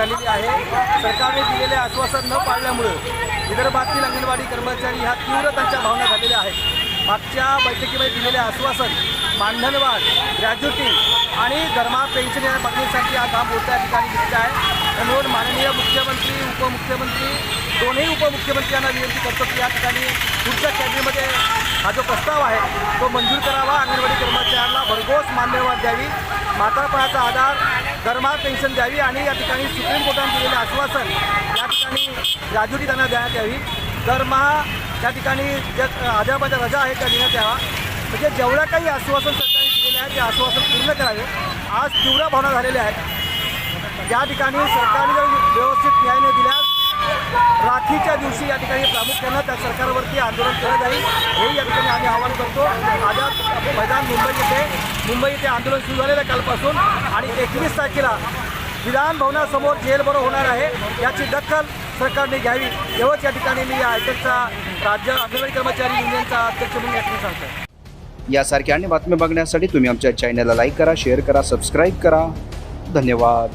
झालेली आहे. सरकारने दिलेले आश्वासन न पाळल्यामुळे विदर्भातील अंगणवाडी कर्मचारी ह्या तीव्र त्यांच्या भावना झालेल्या आहेत. मागच्या बैठकीमध्ये दिलेले आश्वासन मानधनवाढ ग्रॅज्युटी आणि धर्मा पेन्शन या मागणीसाठी आज हा मोठ्या ठिकाणी दिसत आहे. म्हणून माननीय मुख्यमंत्री उपमुख्यमंत्री दोन्ही उपमुख्यमंत्री यांना विनंती करतो की या ठिकाणी पुढच्या कॅबिनेटमध्ये हा जो प्रस्ताव आहे तो मंजूर करावा. अंगणवाडी कर्मचाऱ्यांना भरघोस मान्यवाद द्यावी. म्हातारपणाचा आधार धर्मा पेन्शन द्यावी आणि या ठिकाणी सुप्रीम कोर्टाने दिलेले आश्वासन या ठिकाणी राजुरी त्यांना देण्यात यावी. दरमहा त्या ठिकाणी ज्या आजाबाच्या रजा आहेत त्या देण्यात यावा म्हणजे जेवढ्या काही आश्वासन सरकारने दिलेले आहे ते आश्वासन पूर्ण करावे. आज तीव्र भावना झालेल्या आहेत. या ठिकाणी सरकारने जर व्यवस्थित न्याय न दिल्यास राखीच्या दिवशी या ठिकाणी प्रामुख्यानं त्या सरकारवरती आंदोलन केलं जाईल. हे या ठिकाणी आम्ही आवाहन करतो. आझाद मैदान मुंबई येथे मुंबई इथे आंदोलन सुरू झालेलं आहे कालपासून. आणि एकवीस तारखेला विधान भवनासमोर जेलबरो होणार आहे. याची दखल सरकारने घ्यावी. एवढंच या ठिकाणी मी आयटकचा राज्य अंगणवाडी कर्मचारी युनियनचा अध्यक्ष म्हणून या ठिकाणी सांगतो यासारख्या अन्य बातम्या बघण्यासाठी तुम्ही आमच्या चॅनलला लाईक करा शेअर करा सबस्क्राईब करा. धन्यवाद.